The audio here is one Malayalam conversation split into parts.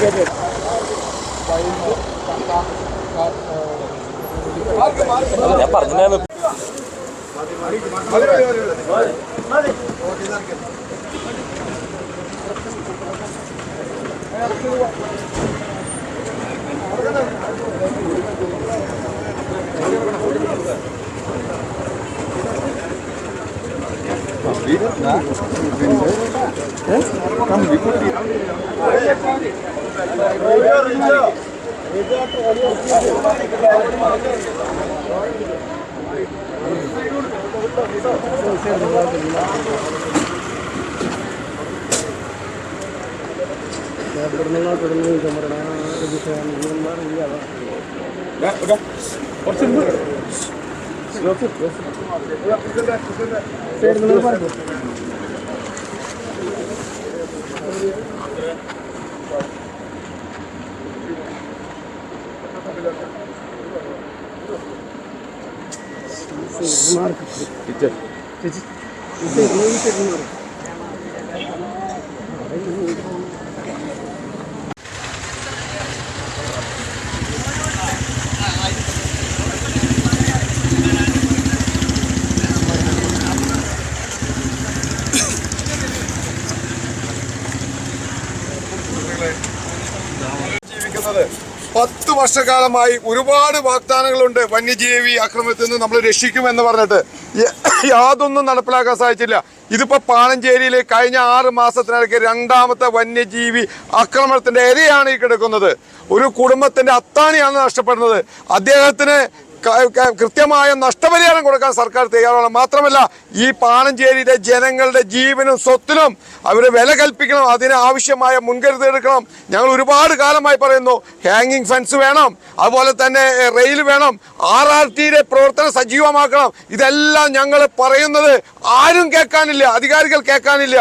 ജീപ്പ് കേസ് കുറച്ച് സൈഡിൽ നിന്ന് പറഞ്ഞു Marcos. Did you? Did you? You said, no, you said Marcos. വർഷക്കാലമായി ഒരുപാട് വാഗ്ദാനങ്ങളുണ്ട് വന്യജീവി ആക്രമണത്തിൽ നിന്ന് നമ്മൾ രക്ഷിക്കുമെന്ന് പറഞ്ഞിട്ട്. യാതൊന്നും നടപ്പിലാക്കാൻ സാധിച്ചില്ല. ഇതിപ്പോൾ പാണഞ്ചേരിയിൽ കഴിഞ്ഞ ആറ് മാസത്തിനിടയ്ക്ക് രണ്ടാമത്തെ വന്യജീവി ആക്രമണത്തിന്റെ ഇരയാണ് ഈ കിടക്കുന്നത്. ഒരു കുടുംബത്തിന്റെ അത്താണിയാണ് നഷ്ടപ്പെടുന്നത്. അദ്ദേഹത്തിന് കൃത്യമായ നഷ്ടപരിഹാരം കൊടുക്കാൻ സർക്കാർ തയ്യാറാണ് മാത്രമല്ല ഈ പാണഞ്ചേരിയിലെ ജനങ്ങളുടെ ജീവനും സ്വത്തിനും അവർ വില കൽപ്പിക്കണം അതിന് ആവശ്യമായ മുൻകരുതൽ എടുക്കണം. ഞങ്ങൾ ഒരുപാട് കാലമായി പറയുന്നു ഹാങ്ങിങ് ഫെൻസ് വേണം അതുപോലെ തന്നെ റെയിൽ വേണം ആർ ആർ ടിയുടെ പ്രവർത്തനം സജീവമാക്കണം. ഇതെല്ലാം ഞങ്ങൾ പറയുന്നത് ആരും കേൾക്കാനില്ല അധികാരികൾ കേൾക്കാനില്ല.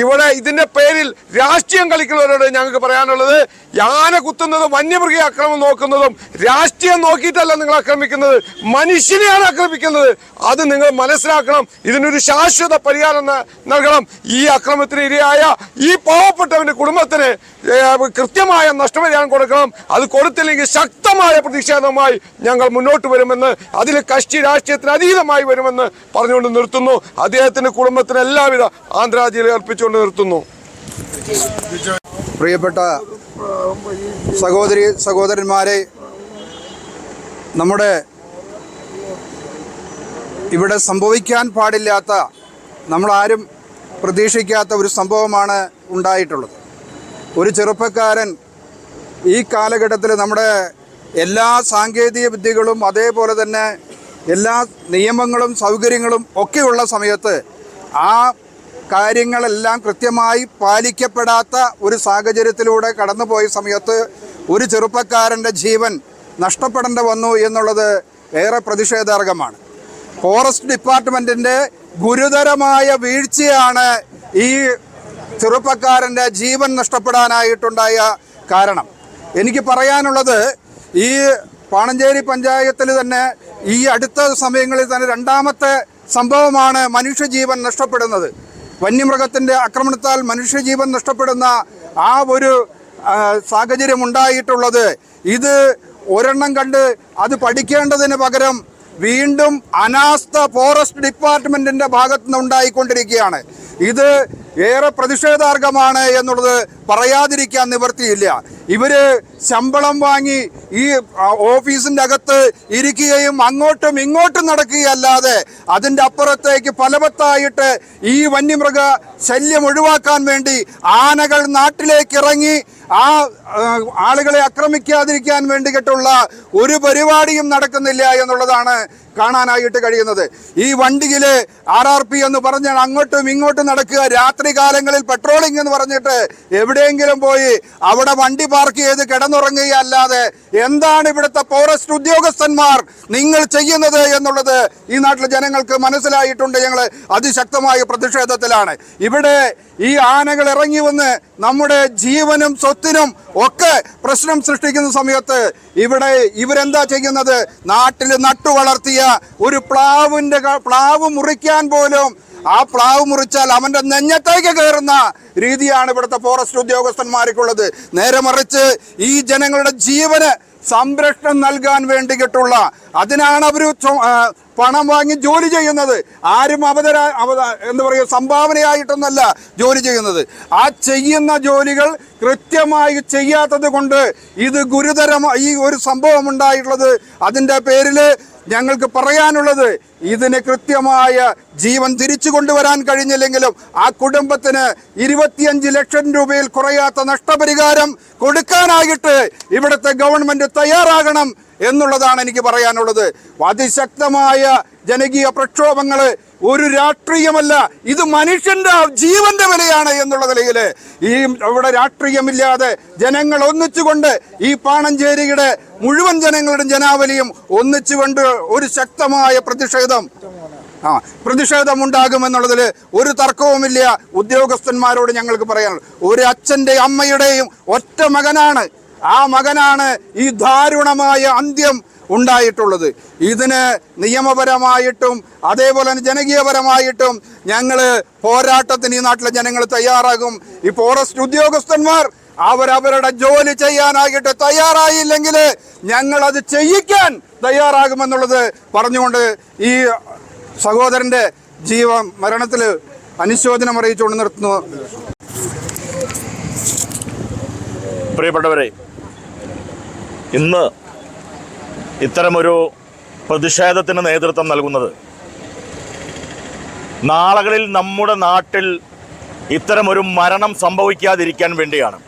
ഇവിടെ ഇതിന്റെ പേരിൽ രാഷ്ട്രീയം കളിക്കുന്നവരോട് ഞങ്ങൾക്ക് പറയാനുള്ളത് യാന കുത്തുന്നതും വന്യമൃഗ ആക്രമം നോക്കുന്നതും രാഷ്ട്രീയം നോക്കിയിട്ടല്ല നിങ്ങൾ ആക്രമിക്കുന്നത് മനുഷ്യനെയാണ് ആക്രമിക്കുന്നത്. അത് നിങ്ങൾ മനസ്സിലാക്കണം ഇതിനൊരു ശാശ്വത പരിഹാരം നൽകണം. ഈ അക്രമത്തിന് ഇരയായ ഈ പാവപ്പെട്ടവന്റെ കുടുംബത്തിന് കൃത്യമായ നഷ്ടപരിഹാരം കൊടുക്കണം. അത് കൊടുത്തില്ലെങ്കിൽ ശക്തമായ പ്രതിഷേധവുമായി ഞങ്ങൾ മുന്നോട്ട് വരുമെന്ന് അതിൽ കക്ഷി രാഷ്ട്രീയത്തിന് അതീതമായി വരുമെന്ന് പറഞ്ഞുകൊണ്ട് നിർത്തുന്നു. അദ്ദേഹത്തിന്റെ കുടുംബത്തിന് എല്ലാവിധ ആന്ധ്രാജിയിൽ അർപ്പിച്ചുകൊണ്ട് നിർത്തുന്നു. പ്രിയപ്പെട്ട സഹോദരി സഹോദരന്മാരെ നമ്മുടെ ഇവിടെ സംഭവിക്കാൻ പാടില്ലാത്ത നമ്മളാരും പ്രതീക്ഷിക്കാത്ത ഒരു സംഭവമാണ് ഉണ്ടായിട്ടുള്ളത്. ഒരു ചെറുപ്പക്കാരൻ ഈ കാലഘട്ടത്തിൽ നമ്മുടെ എല്ലാ സാങ്കേതിക വിദ്യകളും അതേപോലെ തന്നെ എല്ലാ നിയമങ്ങളും സൗകര്യങ്ങളും ഒക്കെയുള്ള സമയത്ത് ആ കാര്യങ്ങളെല്ലാം കൃത്യമായി പാലിക്കപ്പെടാത്ത ഒരു സാഹചര്യത്തിലൂടെ കടന്നുപോയ സമയത്ത് ഒരു ചെറുപ്പക്കാരന്റെ ജീവൻ നഷ്ടപ്പെടേണ്ടി വന്നു എന്നുള്ളത് ഏറെ പ്രതിഷേധാർഹമാണ്. ഫോറസ്റ്റ് ഡിപ്പാർട്ട്മെന്റിന്റെ ഗുരുതരമായ വീഴ്ചയാണ് ഈ ചെറുപ്പക്കാരന്റെ ജീവൻ നഷ്ടപ്പെടാനായിട്ടുണ്ടായ കാരണം. എനിക്ക് പറയാനുള്ളത് ഈ പാണഞ്ചേരി പഞ്ചായത്തിൽ തന്നെ ഈ അടുത്ത സമയങ്ങളിൽ തന്നെ രണ്ടാമത്തെ സംഭവമാണ് മനുഷ്യജീവൻ നഷ്ടപ്പെടുന്നത്. വന്യമൃഗത്തിന്റെ ആക്രമണത്താൽ മനുഷ്യജീവൻ നഷ്ടപ്പെടുന്ന ആ ഒരു സാഹചര്യം ഉണ്ടായിട്ടുള്ളത്. ഇത് ഒരെണ്ണം കണ്ട് അത് പഠിക്കേണ്ടതിന് പകരം വീണ്ടും അനാസ്ഥ ഫോറസ്റ്റ് ഡിപ്പാർട്ട്മെന്റിന്റെ ഭാഗത്തു നിന്ന് ഉണ്ടായിക്കൊണ്ടിരിക്കുകയാണ്. ഇത് ഏറെ പ്രതിഷേധാർഹമാണ് എന്നുള്ളത് പറയാതിരിക്കാൻ നിവർത്തിയില്ല ഇവർ ശമ്പളം വാങ്ങി ഈ ഓഫീസിന്റെ അകത്ത് ഇരിക്കുകയും അങ്ങോട്ടും ഇങ്ങോട്ടും നടക്കുകയല്ലാതെ അതിന്റെ അപ്പുറത്തേക്ക് ഫലവത്തായിട്ട് ഈ വന്യമൃഗ ശല്യം ഒഴിവാക്കാൻ വേണ്ടി ആനകൾ നാട്ടിലേക്ക് ഇറങ്ങി ആ, ആളുകളെ ആക്രമിക്കാതിരിക്കാൻ വേണ്ടിയിട്ടുള്ള ഒരു പരിപാടിയും നടക്കുന്നില്ല എന്നുള്ളതാണ് കാണാനായിട്ട് കഴിയുന്നത്. ഈ വണ്ടിയിൽ ആർ എന്ന് പറഞ്ഞാൽ അങ്ങോട്ടും ഇങ്ങോട്ടും നടക്കുക. രാത്രി കാലങ്ങളിൽ പെട്രോളിംഗ് എന്ന് പറഞ്ഞിട്ട് എവിടെയെങ്കിലും പോയി അവിടെ വണ്ടി പാർക്ക് ചെയ്ത് കിടന്നുറങ്ങുകയല്ലാതെ എന്താണ് ഇവിടുത്തെ ഫോറസ്റ്റ് ഉദ്യോഗസ്ഥന്മാർ നിങ്ങൾ ചെയ്യുന്നത് എന്നുള്ളത് ഈ നാട്ടിലെ ജനങ്ങൾക്ക് മനസ്സിലായിട്ടുണ്ട്. ഞങ്ങൾ അതിശക്തമായ പ്രതിഷേധത്തിലാണ്. ഇവിടെ ഈ ആനകൾ ഇറങ്ങി വന്ന് നമ്മുടെ ജീവനും സ്വത്തിനും ഒക്കെ പ്രശ്നം സൃഷ്ടിക്കുന്ന സമയത്ത് ഇവിടെ ഇവരെന്താ ചെയ്യുന്നത്? നാട്ടിൽ നട്ടു വളർത്തിയ ഒരു പ്ലാവിന്റെ പ്ലാവ് മുറിക്കാൻ പോലും ആ പ്ലാവ് മുറിച്ചാൽ അവന്റെ നെഞ്ഞത്തേക്ക് കയറുന്ന രീതിയാണ് ഇവിടുത്തെ ഫോറസ്റ്റ് ഉദ്യോഗസ്ഥന്മാർക്കുള്ളത്. നേരെ മറിച്ച് ഈ ജനങ്ങളുടെ ജീവന് സംരക്ഷണം നൽകാൻ വേണ്ടിയിട്ടുള്ള അതിനാണ് അവർ പണം വാങ്ങി ജോലി ചെയ്യുന്നത്. ആരും അവതര അവത എന്താ പറയുക സംഭാവനയായിട്ടൊന്നല്ല ജോലി ചെയ്യുന്നത്. ആ ചെയ്യുന്ന ജോലികൾ കൃത്യമായി ചെയ്യാത്തത് കൊണ്ട് ഇത് ഗുരുതരമായി ഈ ഒരു സംഭവം ഉണ്ടായിട്ടുള്ളത് അതിന്റെ പേരിൽ ഞങ്ങൾക്ക് പറയാനുള്ളത് ഇതിന് കൃത്യമായ ജീവൻ തിരിച്ചു കൊണ്ടുവരാൻ കഴിഞ്ഞില്ലെങ്കിലും ആ കുടുംബത്തിന് ഇരുപത്തിയഞ്ച് ലക്ഷം രൂപയിൽ കുറയാത്ത നഷ്ടപരിഹാരം കൊടുക്കാനായിട്ട് ഇവിടുത്തെ ഗവൺമെന്റ് തയ്യാറാകണം എന്നുള്ളതാണ് എനിക്ക് പറയാനുള്ളത്. അതിശക്തമായ ജനകീയ പ്രക്ഷോഭങ്ങൾ ഒരു രാഷ്ട്രീയമല്ല. ഇത് മനുഷ്യന്റെ ജീവന്റെ വിലയാണ് എന്നുള്ള നിലയിൽ ഈ അവിടെ രാഷ്ട്രീയമില്ലാതെ ജനങ്ങൾ ഒന്നിച്ചുകൊണ്ട് ഈ പാണഞ്ചേരിയുടെ മുഴുവൻ ജനങ്ങളുടെ ജനാവലിയും ഒന്നിച്ചുകൊണ്ട് ഒരു ശക്തമായ പ്രതിഷേധം ആ പ്രതിഷേധം ഉണ്ടാകുമെന്നുള്ളതിൽ ഒരു തർക്കവുമില്ല. ഉദ്യോഗസ്ഥന്മാരോട് ഞങ്ങൾക്ക് പറയാനുള്ളൂ ഒരു അച്ഛന്റെ അമ്മയുടെയും ഒറ്റ മകനാണ്. ആ മകനാണ് ഈ ദാരുണമായ അന്ത്യം ഉണ്ടായിട്ടുള്ളത്. ഇതിന് നിയമപരമായിട്ടും അതേപോലെ തന്നെ ജനകീയപരമായിട്ടും ഞങ്ങൾ പോരാട്ടത്തിന് ഈ നാട്ടിലെ ജനങ്ങൾ തയ്യാറാകും. ഈ ഫോറസ്റ്റ് ഉദ്യോഗസ്ഥന്മാർ അവരവരുടെ ജോലി ചെയ്യാനായിട്ട് തയ്യാറായില്ലെങ്കിൽ ഞങ്ങൾ അത് ചെയ്യിക്കാൻ തയ്യാറാകുമെന്നുള്ളത് പറഞ്ഞുകൊണ്ട് ഈ സഹോദരന്റെ ജീവ മരണത്തിൽ അനുശോചനം അറിയിച്ചുകൊണ്ട് നിർത്തുന്നു. പ്രിയപ്പെട്ടവരെ ഇന്ന് ഇത്തരമൊരു പ്രതിഷേധത്തിന് നേതൃത്വം നൽകുന്നത്. നാളുകളിൽ നമ്മുടെ നാട്ടിൽ ഇത്തരമൊരു മരണം സംഭവിക്കാതിരിക്കാൻ വേണ്ടിയാണ്.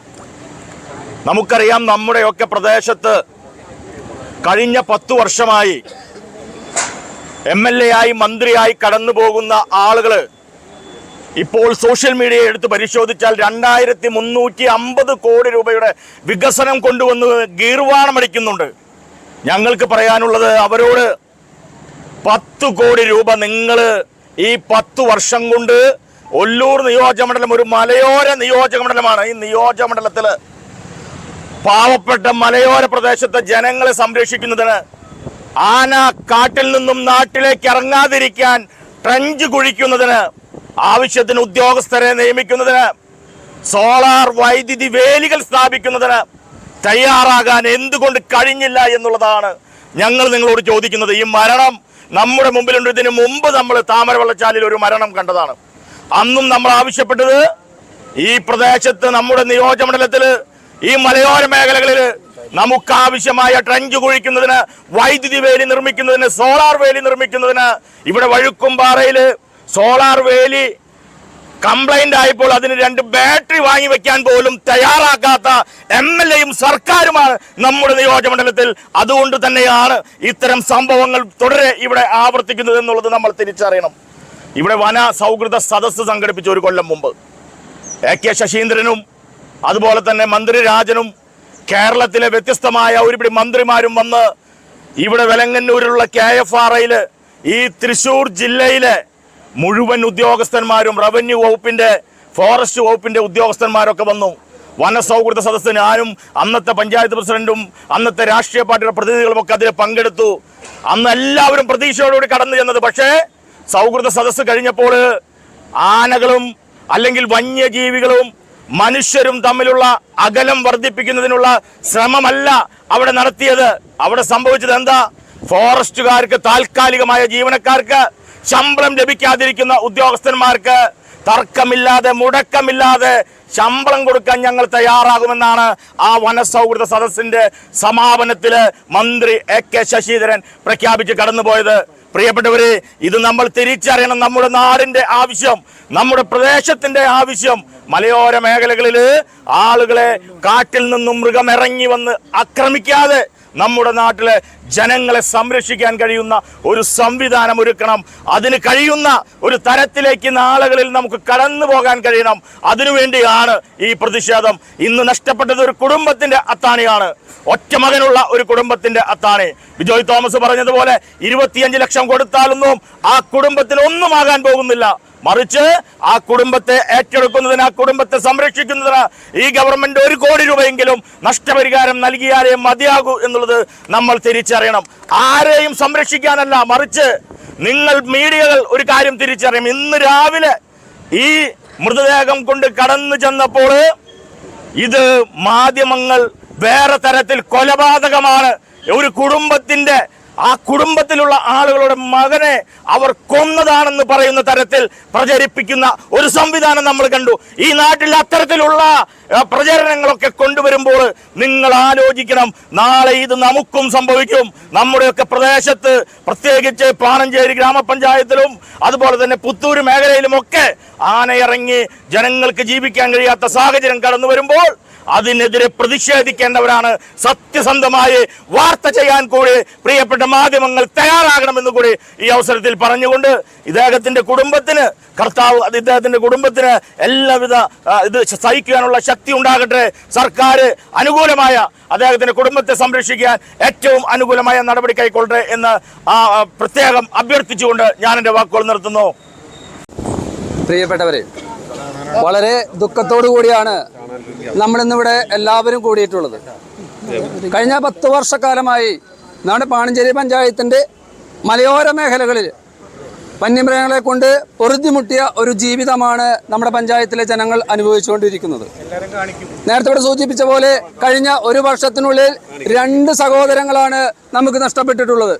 നമുക്കറിയാം നമ്മുടെയൊക്കെ പ്രദേശത്ത് കഴിഞ്ഞ പത്തു വർഷമായി എം എൽ എ ആയി മന്ത്രിയായി കടന്നു പോകുന്ന ആളുകൾ ഇപ്പോൾ സോഷ്യൽ മീഡിയ എടുത്ത് പരിശോധിച്ചാൽ രണ്ടായിരത്തി മുന്നൂറ്റി അമ്പത് കോടി രൂപയുടെ വികസനം കൊണ്ടുവന്ന് ഗീർവാണമടിക്കുന്നുണ്ട്. ഞങ്ങൾക്ക് പറയാനുള്ളത് അവരോട് പത്ത് കോടി രൂപ നിങ്ങൾ ഈ പത്ത് വർഷം കൊണ്ട് ഒല്ലൂർ നിയോജകമണ്ഡലം ഒരു മലയോര നിയോജകമണ്ഡലമാണ് ഈ നിയോജകമണ്ഡലത്തിൽ പാവപ്പെട്ട മലയോര പ്രദേശത്തെ ജനങ്ങളെ സംരക്ഷിക്കുന്നതിന് ആന കാട്ടിൽ നിന്നും നാട്ടിലേക്ക് ഇറങ്ങാതിരിക്കാൻ ട്രഞ്ച് കുഴിക്കുന്നതിന് ആവശ്യത്തിന് ഉദ്യോഗസ്ഥരെ നിയമിക്കുന്നതിന് സോളാർ വൈദ്യുതി വേലികൾ സ്ഥാപിക്കുന്നതിന് തയ്യാറാകാൻ എന്തുകൊണ്ട് കഴിഞ്ഞില്ല എന്നുള്ളതാണ് ഞങ്ങൾ നിങ്ങളോട് ചോദിക്കുന്നത്. ഈ മരണം നമ്മുടെ മുമ്പിലുണ്ട്. ഇതിന് മുമ്പ് നമ്മൾ താമരവെള്ളച്ചാലിൽ ഒരു മരണം കണ്ടതാണ്. അന്നും നമ്മൾ ആവശ്യപ്പെട്ടത് ഈ പ്രദേശത്ത് നമ്മുടെ നിയോജകമണ്ഡലത്തിൽ ഈ മലയോര മേഖലകളിൽ നമുക്കാവശ്യമായ ട്രഞ്ച് കുഴിക്കുന്നതിന് വൈദ്യുതി വേലി നിർമ്മിക്കുന്നതിന് സോളാർ വേലി നിർമ്മിക്കുന്നതിന് ഇവിടെ വഴുക്കുംപാറയിൽ സോളാർ വേലി കംപ്ലൈന്റ് ആയപ്പോൾ അതിന് രണ്ട് ബാറ്ററി വാങ്ങി വെക്കാൻ പോലും തയ്യാറാക്കാത്ത എം എൽ എയും സർക്കാരുമാണ് നമ്മുടെ നിയോജകമണ്ഡലത്തിൽ. അതുകൊണ്ട് തന്നെയാണ് ഇത്തരം സംഭവങ്ങൾ തുടരെ ഇവിടെ ആവർത്തിക്കുന്നത് എന്നുള്ളത് നമ്മൾ തിരിച്ചറിയണം. ഇവിടെ വന സൗഹൃദ സദസ്സ് സംഘടിപ്പിച്ച ഒരു കൊല്ലം മുമ്പ്. എ കെ ശശീന്ദ്രനും അതുപോലെ തന്നെ മന്ത്രി രാജനും കേരളത്തിലെ വ്യത്യസ്തമായ ഒരുപിടി മന്ത്രിമാരും വന്ന് ഇവിടെ വെലങ്ങന്നൂരിലുള്ള കെ എഫ് ആർ ഐയിൽ ഈ തൃശൂർ ജില്ലയിലെ മുഴുവൻ ഉദ്യോഗസ്ഥന്മാരും റവന്യൂ വകുപ്പിന്റെ ഫോറസ്റ്റ് വകുപ്പിന്റെ ഉദ്യോഗസ്ഥന്മാരൊക്കെ വന്നു. വനസൗഹൃദ സദസ്സ് ഞാനും അന്നത്തെ പഞ്ചായത്ത് പ്രസിഡന്റും അന്നത്തെ രാഷ്ട്രീയ പാർട്ടിയുടെ പ്രതിനിധികളും ഒക്കെ അതിൽ പങ്കെടുത്തു. അന്ന് എല്ലാവരും പ്രതീക്ഷയോടുകൂടി കടന്നു ചെന്നത്. പക്ഷേ സൗഹൃദ സദസ്സ് കഴിഞ്ഞപ്പോൾ ആനകളും അല്ലെങ്കിൽ വന്യജീവികളും മനുഷ്യരും തമ്മിലുള്ള അകലം വർദ്ധിപ്പിക്കുന്നതിനുള്ള ശ്രമമല്ല അവിടെ നടത്തിയത്. അവിടെ സംഭവിച്ചത് എന്താ? ഫോറസ്റ്റുകാർക്ക് താൽക്കാലികമായ ജീവനക്കാർക്ക് ശമ്പളം ലഭിക്കാതിരിക്കുന്ന ഉദ്യോഗസ്ഥന്മാർക്ക് തർക്കമില്ലാതെ മുടക്കമില്ലാതെ ശമ്പളം കൊടുക്കാൻ ഞങ്ങൾ തയ്യാറാകുമെന്നാണ് ആ വനസൗഹൃദ സദസ്സിന്റെ സമാപനത്തിൽ മന്ത്രി എ കെ ശശീധരൻ പ്രഖ്യാപിച്ച് കടന്നുപോയത്. പ്രിയപ്പെട്ടവരെ ഇത് നമ്മൾ തിരിച്ചറിയണം. നമ്മുടെ നാടിന്റെ ആവശ്യം നമ്മുടെ പ്രദേശത്തിന്റെ ആവശ്യം. മലയോര മേഖലകളിൽ ആളുകളെ കാട്ടിൽ നിന്നും മൃഗം ഇറങ്ങി വന്ന് ആക്രമിക്കാതെ നമ്മുടെ നാട്ടിലെ ജനങ്ങളെ സംരക്ഷിക്കാൻ കഴിയുന്ന ഒരു സംവിധാനം ഒരുക്കണം. അതിന് കഴിയുന്ന ഒരു തരത്തിലേക്ക് നാളുകളിൽ നമുക്ക് കടന്നു പോകാൻ കഴിയണം. അതിനുവേണ്ടിയാണ് ഈ പ്രതിഷേധം. ഇന്ന് നഷ്ടപ്പെട്ടത് ഒരു കുടുംബത്തിന്റെ അത്താണിയാണ്. ഒറ്റ മകനുള്ള ഒരു കുടുംബത്തിന്റെ അത്താണി. ബിജോയ് തോമസ് പറഞ്ഞതുപോലെ ഇരുപത്തിയഞ്ച് ലക്ഷം കൊടുത്താലൊന്നും ആ കുടുംബത്തിൽ ഒന്നും ആകാൻ പോകുന്നില്ല. മറിച്ച് ആ കുടുംബത്തെ ഏറ്റെടുക്കുന്നതിന് ആ കുടുംബത്തെ സംരക്ഷിക്കുന്നതിന് ഈ ഗവൺമെന്റ് ഒരു കോടി രൂപയെങ്കിലും നഷ്ടപരിഹാരം നൽകിയാലേ മതിയാകൂ എന്നുള്ളത് നമ്മൾ തിരിച്ചറിയണം. ആരെയും സംരക്ഷിക്കാനല്ല മറിച്ച് നിങ്ങൾ മീഡിയകൾ ഒരു കാര്യം തിരിച്ചറിയും. ഇന്ന് രാവിലെ ഈ മൃതദേഹം കൊണ്ട് കടന്നു ചെന്നപ്പോൾ ഇത് മാധ്യമങ്ങൾ വേറെ തരത്തിൽ കൊലപാതകമാണ്. ഒരു കുടുംബത്തിന്റെ ആ കുടുംബത്തിലുള്ള ആളുകളുടെ മകനെ അവർ കൊന്നതാണെന്ന് പറയുന്ന തരത്തിൽ പ്രചരിപ്പിക്കുന്ന ഒരു സംവിധാനം നമ്മൾ കണ്ടു. ഈ നാട്ടിൽ അത്തരത്തിലുള്ള പ്രചരണങ്ങളൊക്കെ കൊണ്ടുവരുമ്പോൾ നിങ്ങൾ ആലോചിക്കണം നാളെ ഇത് നമുക്കും സംഭവിക്കും. നമ്മുടെയൊക്കെ പ്രദേശത്ത് പ്രത്യേകിച്ച് പാണഞ്ചേരി ഗ്രാമപഞ്ചായത്തിലും അതുപോലെ തന്നെ പുത്തൂര് മേഖലയിലുമൊക്കെ ആനയിറങ്ങി ജനങ്ങൾക്ക് ജീവിക്കാൻ കഴിയാത്ത സാഹചര്യം കടന്നു വരുമ്പോൾ അതിനെതിരെ പ്രതിഷേധിക്കേണ്ടവരാണ്. സത്യസന്ധമായി വാർത്ത ചെയ്യാൻ കൂടി പ്രിയപ്പെട്ട മാധ്യമങ്ങൾ തയ്യാറാകണമെന്ന് കൂടി ഈ അവസരത്തിൽ പറഞ്ഞുകൊണ്ട് ഇദ്ദേഹത്തിന്റെ കുടുംബത്തിന് കർത്താവ് ഇദ്ദേഹത്തിന്റെ കുടുംബത്തിന് എല്ലാവിധ ഇത് സഹിക്കാനുള്ള ശക്തി ഉണ്ടാകട്ടെ. സർക്കാർ അനുകൂലമായ അദ്ദേഹത്തിന്റെ കുടുംബത്തെ സംരക്ഷിക്കാൻ ഏറ്റവും അനുകൂലമായ നടപടി കൈക്കൊള്ളട്ടെ എന്ന് പ്രത്യേകം അഭ്യർത്ഥിച്ചുകൊണ്ട് ഞാൻ എന്റെ വാക്കുകൾ നിർത്തുന്നു. പ്രിയപ്പെട്ടവരെ വളരെ ദുഃഖത്തോടു കൂടിയാണ് നമ്മൾ നമ്മളിന്നിവിടെ എല്ലാവരും കൂടിയിട്ടുള്ളത്. കഴിഞ്ഞ പത്ത് വർഷക്കാലമായി നമ്മുടെ പാണഞ്ചേരി പഞ്ചായത്തിന്റെ മലയോര മേഖലകളിൽ വന്യമൃഗങ്ങളെ കൊണ്ട് പൊറുതിമുട്ടിയ ഒരു ജീവിതമാണ് നമ്മുടെ പഞ്ചായത്തിലെ ജനങ്ങൾ അനുഭവിച്ചുകൊണ്ടിരിക്കുന്നത്. നേരത്തെ ഇവിടെ സൂചിപ്പിച്ച പോലെ കഴിഞ്ഞ ഒരു വർഷത്തിനുള്ളിൽ രണ്ട് സഹോദരങ്ങളാണ് നമുക്ക് നഷ്ടപ്പെട്ടിട്ടുള്ളത്.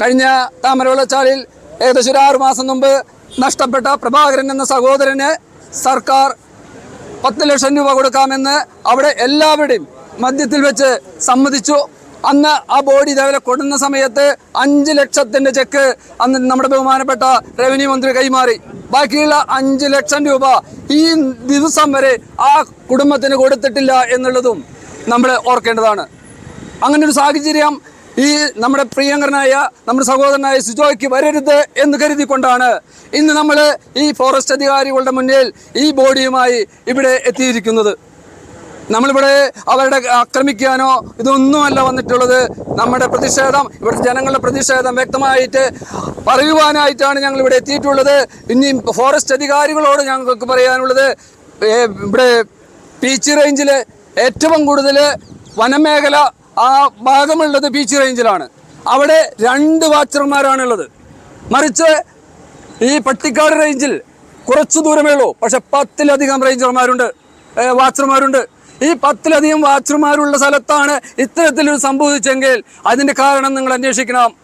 കഴിഞ്ഞ താമരവെള്ളച്ചാലിൽ ഏകദേശം ഒരു ആറു മാസം മുമ്പ് നഷ്ടപ്പെട്ട പ്രഭാകരൻ എന്ന സഹോദരന് സർക്കാർ പത്ത് ലക്ഷം രൂപ കൊടുക്കാമെന്ന് അവിടെ എല്ലാവരുടെയും മധ്യത്തിൽ വെച്ച് സമ്മതിച്ചു. അന്ന് ആ ബോഡി ഇതേപോലെ കൊടുന്ന സമയത്ത് അഞ്ച് ലക്ഷത്തിന്റെ ചെക്ക് അന്ന് നമ്മുടെ ബഹുമാനപ്പെട്ട റവന്യൂ മന്ത്രി കൈമാറി. ബാക്കിയുള്ള അഞ്ച് ലക്ഷം രൂപ ഈ ദിവസം വരെ ആ കുടുംബത്തിന് കൊടുത്തിട്ടില്ല എന്നുള്ളതും നമ്മൾ ഓർക്കേണ്ടതാണ്. അങ്ങനെ ഒരു സാഹചര്യം ഈ നമ്മുടെ പ്രിയങ്കരനായ നമ്മുടെ സഹോദരനായ സുജോയ്ക്ക് വരരുത് എന്ന് കരുതിക്കൊണ്ടാണ് ഇന്ന് നമ്മൾ ഈ ഫോറസ്റ്റ് അധികാരികളുടെ മുന്നിൽ ഈ ബോഡിയുമായി ഇവിടെ എത്തിയിരിക്കുന്നത്. നമ്മളിവിടെ അവരുടെ ആക്രമിക്കാനോ ഇതൊന്നുമല്ല വന്നിട്ടുള്ളത്. നമ്മുടെ പ്രതിഷേധം ഇവിടുത്തെ ജനങ്ങളുടെ പ്രതിഷേധം വ്യക്തമായിട്ട് പറയുവാനായിട്ടാണ് ഞങ്ങൾ ഇവിടെ എത്തിയിട്ടുള്ളത്. ഇനിയും ഫോറസ്റ്റ് അധികാരികളോട് ഞങ്ങൾക്ക് പറയാനുള്ളത് ഇവിടെ പീച്ച് റേഞ്ചിൽ ഏറ്റവും കൂടുതൽ വനമേഖല ആ ഭാഗമുള്ളത് ബീച്ച് റേഞ്ചിലാണ്. അവിടെ രണ്ട് വാച്ചർമാരാണുള്ളത്. മറിച്ച് ഈ പട്ടിക്കാട് റേഞ്ചിൽ കുറച്ച് ദൂരമേ ഉള്ളൂ. പക്ഷെ പത്തിലധികം റേഞ്ചർമാരുണ്ട് വാച്ചർമാരുണ്ട്. ഈ പത്തിലധികം വാച്ചർമാരുള്ള സ്ഥലത്താണ് ഇത്തരത്തിലൊരു സംഭവിച്ചെങ്കിൽ അതിന്റെ കാരണം നിങ്ങൾ അന്വേഷിക്കണം.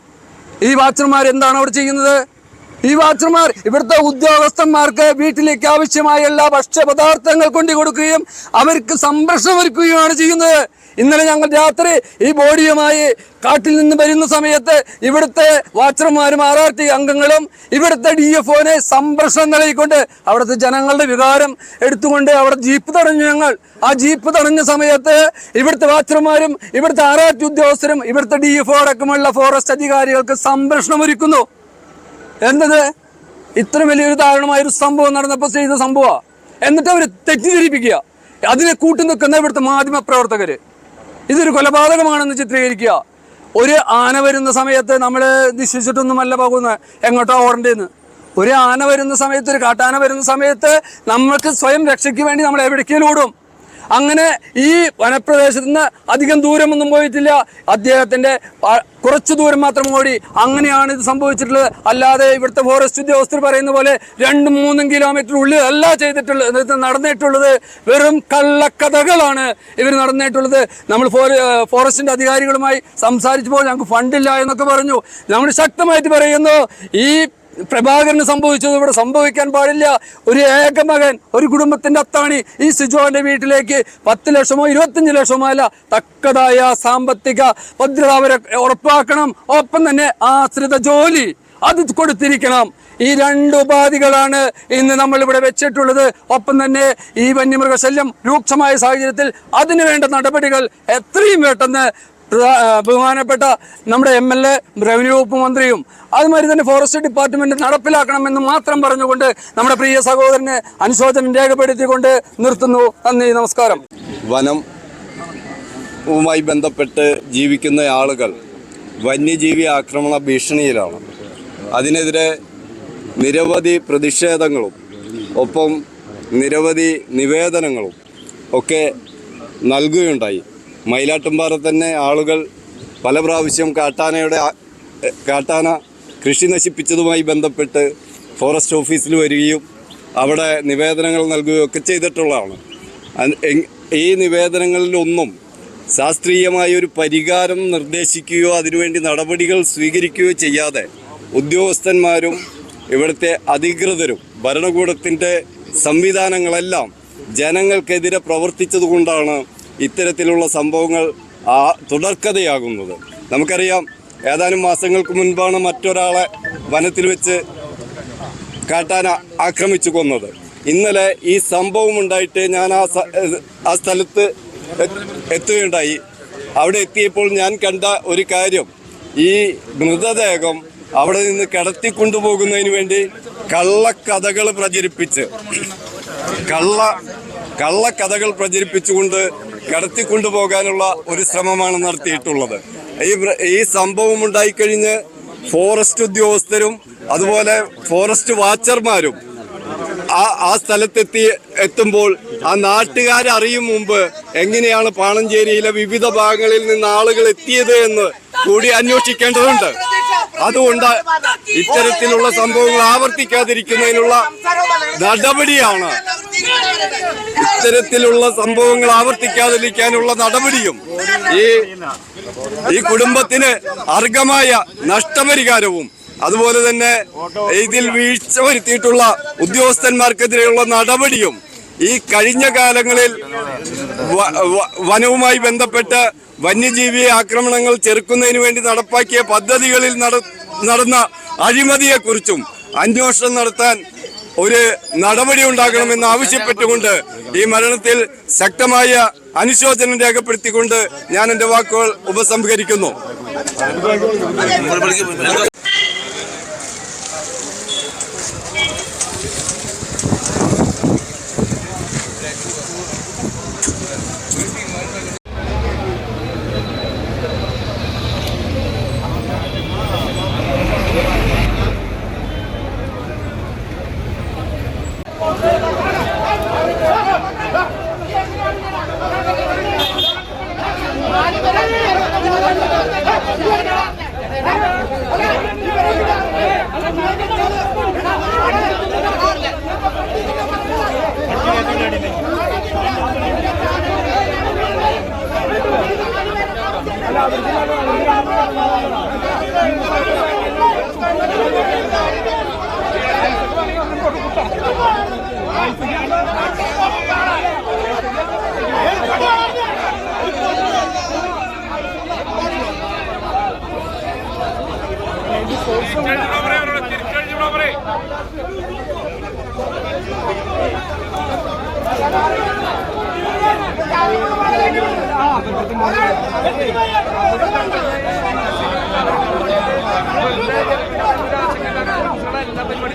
ഈ വാച്ചർമാർ എന്താണ് അവിടെ ചെയ്യുന്നത്? ഈ വാച്ചർമാർ ഇവിടുത്തെ ഉദ്യോഗസ്ഥന്മാർക്ക് വീട്ടിലേക്ക് ആവശ്യമായ എല്ലാ ഭക്ഷ്യപദാർത്ഥങ്ങൾ കൊണ്ടു കൊടുക്കുകയും അവർക്ക് സംരക്ഷണം ഒരുക്കുകയുമാണ് ചെയ്യുന്നത്. ഇന്നലെ ഞങ്ങൾ രാത്രി ഈ ബോഡിയുമായി കാട്ടിൽ നിന്ന് വരുന്ന സമയത്ത് ഇവിടുത്തെ വാച്ചർമാരും ആർ ആർ ടി അംഗങ്ങളും ഇവിടുത്തെ ഡി എഫ് ഒനെ സംരക്ഷണം നൽകിക്കൊണ്ട് അവിടുത്തെ ജനങ്ങളുടെ വികാരം എടുത്തുകൊണ്ട് അവിടെ ജീപ്പ് തടഞ്ഞു ഞങ്ങൾ. ആ ജീപ്പ് തടഞ്ഞ സമയത്ത് ഇവിടുത്തെ വാച്ചർമാരും ഇവിടുത്തെ ആർ ആർ ടി ഉദ്യോഗസ്ഥരും ഇവിടുത്തെ ഡി എഫ് ഒ അടക്കമുള്ള ഫോറസ്റ്റ് അധികാരികൾക്ക് സംരക്ഷണം ഒരുക്കുന്നു. എന്നത് ഇത്ര വലിയൊരു ദാരുണമായ ഒരു സംഭവം നടന്നപ്പോൾ ചെയ്ത സംഭവമാണ് എന്നിട്ട് അവർ തെറ്റിദ്ധരിപ്പിക്കുക. അതിനെ കൂട്ടു നിൽക്കുന്ന ഇവിടുത്തെ മാധ്യമ പ്രവർത്തകര്. ഇതൊരു കൊലപാതകമാണെന്ന് ചിത്രീകരിക്കുക. ഒരു ആന വരുന്ന സമയത്ത് നമ്മൾ നിശ്ചയിച്ചിട്ടൊന്നുമല്ല പോകുന്നത്. എങ്ങോട്ടോ ഓടേണ്ടതെന്ന് ഒരു ആന വരുന്ന സമയത്ത് ഒരു കാട്ടാന വരുന്ന സമയത്ത് നമ്മൾക്ക് സ്വയം രക്ഷയ്ക്ക് വേണ്ടി നമ്മൾ എവിടേക്കും ഓടും. അങ്ങനെ ഈ വനപ്രദേശത്ത് നിന്ന് അധികം ദൂരമൊന്നും പോയിട്ടില്ല. അദ്ദേഹത്തിന്റെ കുറച്ചു ദൂരം മാത്രം ഓടി. അങ്ങനെയാണ് ഇത് സംഭവിച്ചിട്ടുള്ളത്. അല്ലാതെ ഇവിടുത്തെ ഫോറസ്റ്റ് ഉദ്യോഗസ്ഥർ പറയുന്ന പോലെ രണ്ടും മൂന്നും കിലോമീറ്റർ ഉള്ളിൽ അല്ല ചെയ്തിട്ടുള്ളത് നടന്നിട്ടുള്ളത്. വെറും കള്ളക്കഥകളാണ് ഇവർ നടന്നിട്ടുള്ളത്. നമ്മൾ ഫോറസ്റ്റിന്റെ അധികാരികളുമായി സംസാരിച്ചപ്പോൾ ഞങ്ങൾക്ക് ഫണ്ടില്ല എന്നൊക്കെ പറഞ്ഞു. നമ്മൾ ശക്തമായിട്ട് പറയുന്നു ഈ പ്രഭാകരന് സംഭവിച്ചത് ഇവിടെ സംഭവിക്കാൻ പാടില്ല. ഒരു ഏകമകൻ ഒരു കുടുംബത്തിന്റെ അത്താണി ഈ സിജോന്റെ വീട്ടിലേക്ക് പത്ത് ലക്ഷമോ ഇരുപത്തഞ്ച് ലക്ഷമോ അല്ല തക്കതായ സാമ്പത്തിക ഭദ്രത അവരെ ഉറപ്പാക്കണം. ഒപ്പം തന്നെ ആശ്രിത ജോലി അത് കൊടുത്തിരിക്കണം. ഈ രണ്ട് ഉപാധികളാണ് ഇന്ന് നമ്മൾ ഇവിടെ വെച്ചിട്ടുള്ളത്. ഒപ്പം തന്നെ ഈ വന്യമൃഗശല്യം രൂക്ഷമായ സാഹചര്യത്തിൽ അതിനു വേണ്ട നടപടികൾ എത്രയും പെട്ടെന്ന് ബഹുമാനപ്പെട്ട നമ്മുടെ എം എൽ എ റവന്യൂ വകുപ്പ് മന്ത്രിയും അതുമാതിരി തന്നെ ഫോറസ്റ്റ് ഡിപ്പാർട്ട്മെന്റ് നടപ്പിലാക്കണമെന്ന് മാത്രം പറഞ്ഞുകൊണ്ട് നമ്മുടെ പ്രിയ സഹോദരന് അനുശോചനം രേഖപ്പെടുത്തിക്കൊണ്ട് നിർത്തുന്നു. നന്ദി നമസ്കാരം. വനം വുമായി ബന്ധപ്പെട്ട് ജീവിക്കുന്ന ആളുകൾ വന്യജീവി ആക്രമണ ഭീഷണിയിലാണ്. അതിനെതിരെ നിരവധി പ്രതിഷേധങ്ങളും ഒപ്പം നിരവധി നിവേദനങ്ങളും ഒക്കെ നൽകുകയുണ്ടായി. മയിലാട്ടുംപാറ തന്നെ ആളുകൾ പല പ്രാവശ്യം കാട്ടാനയുടെ കാട്ടാന കൃഷി നശിപ്പിച്ചതുമായി ബന്ധപ്പെട്ട് ഫോറസ്റ്റ് ഓഫീസിൽ വരികയും അവിടെ നിവേദനങ്ങൾ നൽകുകയും ഒക്കെ ചെയ്തിട്ടുള്ളതാണ്. ഈ നിവേദനങ്ങളിലൊന്നും ശാസ്ത്രീയമായ ഒരു പരിഹാരം നിർദ്ദേശിക്കുകയോ അതിനുവേണ്ടി നടപടികൾ സ്വീകരിക്കുകയോ ചെയ്യാതെ ഉദ്യോഗസ്ഥന്മാരും ഇവിടുത്തെ അധികൃതരും ഭരണകൂടത്തിന്റെ സംവിധാനങ്ങളെല്ലാം ജനങ്ങൾക്കെതിരെ പ്രവർത്തിച്ചതുകൊണ്ടാണ് ഇത്തരത്തിലുള്ള സംഭവങ്ങൾ തുടർക്കഥയാകുന്നത്. നമുക്കറിയാം ഏതാനും മാസങ്ങൾക്ക് മുൻപാണ് മറ്റൊരാളെ വനത്തിൽ വെച്ച് കാട്ടാന ആക്രമിച്ചു കൊന്നത്. ഇന്നലെ ഈ സംഭവം ഉണ്ടായിട്ട് ഞാൻ ആ ആ സ്ഥലത്ത് എത്തുകയുണ്ടായി. അവിടെ എത്തിയപ്പോൾ ഞാൻ കണ്ട ഒരു കാര്യം. ഈ മൃതദേഹം അവിടെ നിന്ന് കടത്തിക്കൊണ്ടുപോകുന്നതിന് വേണ്ടി കള്ളക്കഥകൾ പ്രചരിപ്പിച്ച് കള്ള കള്ളക്കഥകൾ പ്രചരിപ്പിച്ചുകൊണ്ട് കടത്തിക്കൊണ്ടുപോകാനുള്ള ഒരു ശ്രമമാണ് നടത്തിയിട്ടുള്ളത്. ഈ ഈ സംഭവം ഉണ്ടായിക്കഴിഞ്ഞ് ഫോറസ്റ്റ് ഉദ്യോഗസ്ഥരും അതുപോലെ ഫോറസ്റ്റ് വാച്ചർമാരും ആ ആ സ്ഥലത്തെത്തി എത്തുമ്പോൾ ആ നാട്ടുകാരറിയും മുമ്പ് എങ്ങനെയാണ് പാണഞ്ചേരിയിലെ വിവിധ ഭാഗങ്ങളിൽ നിന്ന് ആളുകൾ എത്തിയത് എന്ന് കൂടി അന്വേഷിക്കേണ്ടതുണ്ട്. അതുകൊണ്ട് ഇത്തരത്തിലുള്ള സംഭവങ്ങൾ ആവർത്തിക്കാതിരിക്കുന്നതിനുള്ള നടപടിയാണ് ഇത്തരത്തിലുള്ള സംഭവങ്ങൾ ആവർത്തിക്കാതിരിക്കാനുള്ള നടപടിയും ഈ ഈ കുടുംബത്തിന് അർഹമായ നഷ്ടപരിഹാരവും അതുപോലെ തന്നെ ഇതിൽ വീഴ്ച വരുത്തിയിട്ടുള്ള ഉദ്യോഗസ്ഥന്മാർക്കെതിരെയുള്ള നടപടിയും ഈ കഴിഞ്ഞ കാലങ്ങളിൽ വനവുമായി ബന്ധപ്പെട്ട് വന്യജീവി ആക്രമണങ്ങൾ ചെറുക്കുന്നതിന് വേണ്ടി നടപ്പാക്കിയ പദ്ധതികളിൽ നടന്ന അഴിമതിയെക്കുറിച്ചും അന്വേഷണം നടത്താൻ ഒരു നടപടി ഉണ്ടാകണമെന്ന് ആവശ്യപ്പെട്ടുകൊണ്ട് ഈ മരണത്തിൽ ശക്തമായ അനുശോചനം രേഖപ്പെടുത്തിക്കൊണ്ട് ഞാൻ എന്റെ വാക്കുകൾ ഉപസംഹരിക്കുന്നു. പരിപാടി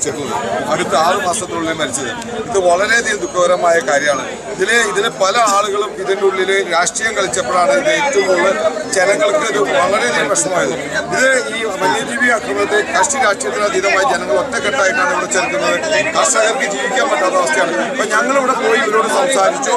മരിച്ചിട്ടുള്ളത്. അടുത്ത ആറ് മാസത്തിനുള്ളിൽ മരിച്ചത്. ഇത് വളരെയധികം ദുഃഖകരമായ കാര്യമാണ്. ഇതിലെ ഇതിലെ പല ആളുകളും ഇതിന്റെ ഉള്ളിൽ രാഷ്ട്രീയം കളിച്ചപ്പോഴാണ് ഇത് ഏറ്റവും കൂടുതൽ ജനങ്ങൾക്ക് ഇത് വളരെയധികം പ്രശ്നമായത്. ഇത് ഈ വന്യജീവി ആക്രമണത്തെ കക്ഷി രാഷ്ട്രീയത്തിന് അതീതമായി ജനങ്ങൾ ഒറ്റക്കെട്ടായിട്ടാണ് ഇവിടെ ചേർക്കുന്നത് കർഷകർക്ക് ജീവിക്കാൻ പറ്റാത്ത അവസ്ഥയാണ്. അപ്പൊ ഞങ്ങൾ ഇവിടെ പോയി ഇവരോട് സംസാരിച്ചു.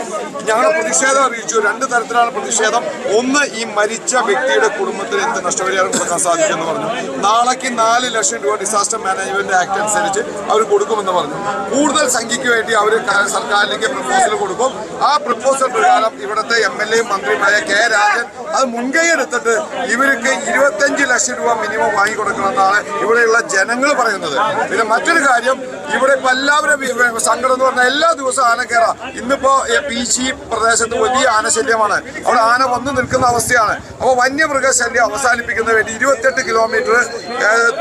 ഞങ്ങൾ പ്രതിഷേധം അറിയിച്ചു. രണ്ട് തരത്തിലാണ് പ്രതിഷേധം. ഒന്ന് ഈ മരിച്ച വ്യക്തിയുടെ കുടുംബത്തിന് എന്ത് നഷ്ടപരിഹാരം കൊടുക്കാൻ സാധിക്കുമെന്ന് പറഞ്ഞു. നാളേക്ക് നാല് ലക്ഷം രൂപ ഡിസാസ്റ്റർ മാനേജ്മെന്റ് ആക്ട് അനുസരിച്ച് അവർ കൊടുക്കുമെന്ന് പറഞ്ഞു. കൂടുതൽ സംഖ്യയ്ക്ക് വേണ്ടി അവർ സർക്കാരിലേക്ക് പ്രപ്പോസൽ കൊടുക്കും. ആ പ്രപ്പോസൽ പ്രകാരം ഇവിടുത്തെ എം എൽ എയും മന്ത്രിയുമായ കെ രാജൻ അത് മുൻകൈ എടുത്തിട്ട് ഇവർക്ക് ഇരുപത്തഞ്ച് ലക്ഷം രൂപ മിനിമം വാങ്ങിക്കൊടുക്കണമെന്നാണ് ഇവിടെയുള്ള ജനങ്ങൾ പറയുന്നത്. പിന്നെ മറ്റൊരു കാര്യം ഇവിടെ ഇപ്പൊ എല്ലാവരും സങ്കടം എന്ന് പറഞ്ഞാൽ എല്ലാ ദിവസവും ആന കയറാം. ഇന്നിപ്പോ എ, പി സി പ്രദേശത്ത് വലിയ ആനശല്യമാണ്. അവിടെ ആന വന്നു നിൽക്കുന്ന അവസ്ഥയാണ്. അപ്പോൾ വന്യമൃഗശല്യം അവസാനിപ്പിക്കുന്നതിന് വേണ്ടി ഇരുപത്തെട്ട് കിലോമീറ്റർ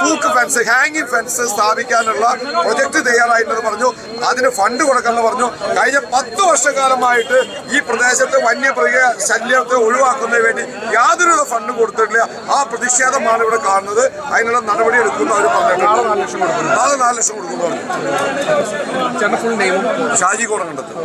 തൂക്ക് ഫെൻസ് ഹാങ്ങിങ് ഫെൻസ് സ്ഥാപിക്കാനുള്ള പ്രൊജക്ട് തയ്യാറായിട്ടെന്ന് പറഞ്ഞു. അതിന് ഫണ്ട് കൊടുക്കാമെന്ന് പറഞ്ഞു. കഴിഞ്ഞ പത്ത് വർഷക്കാലമായിട്ട് ഈ പ്രദേശത്തെ വന്യമൃഗ ശല്യത്തെ ഒഴിവാക്കുന്നതിന് വേണ്ടി യാതൊരുവിധ ഫണ്ടും കൊടുത്തിട്ടില്ല. ആ പ്രതിഷേധമാണ് ഇവിടെ കാണുന്നത്. അതിനുള്ള നടപടി എടുക്കുന്നു അവർ പറഞ്ഞിട്ടുണ്ട്. നാല് നാല് ലക്ഷം കൊടുക്കുന്നു ഷാജി കോടം കണ്ടെത്തും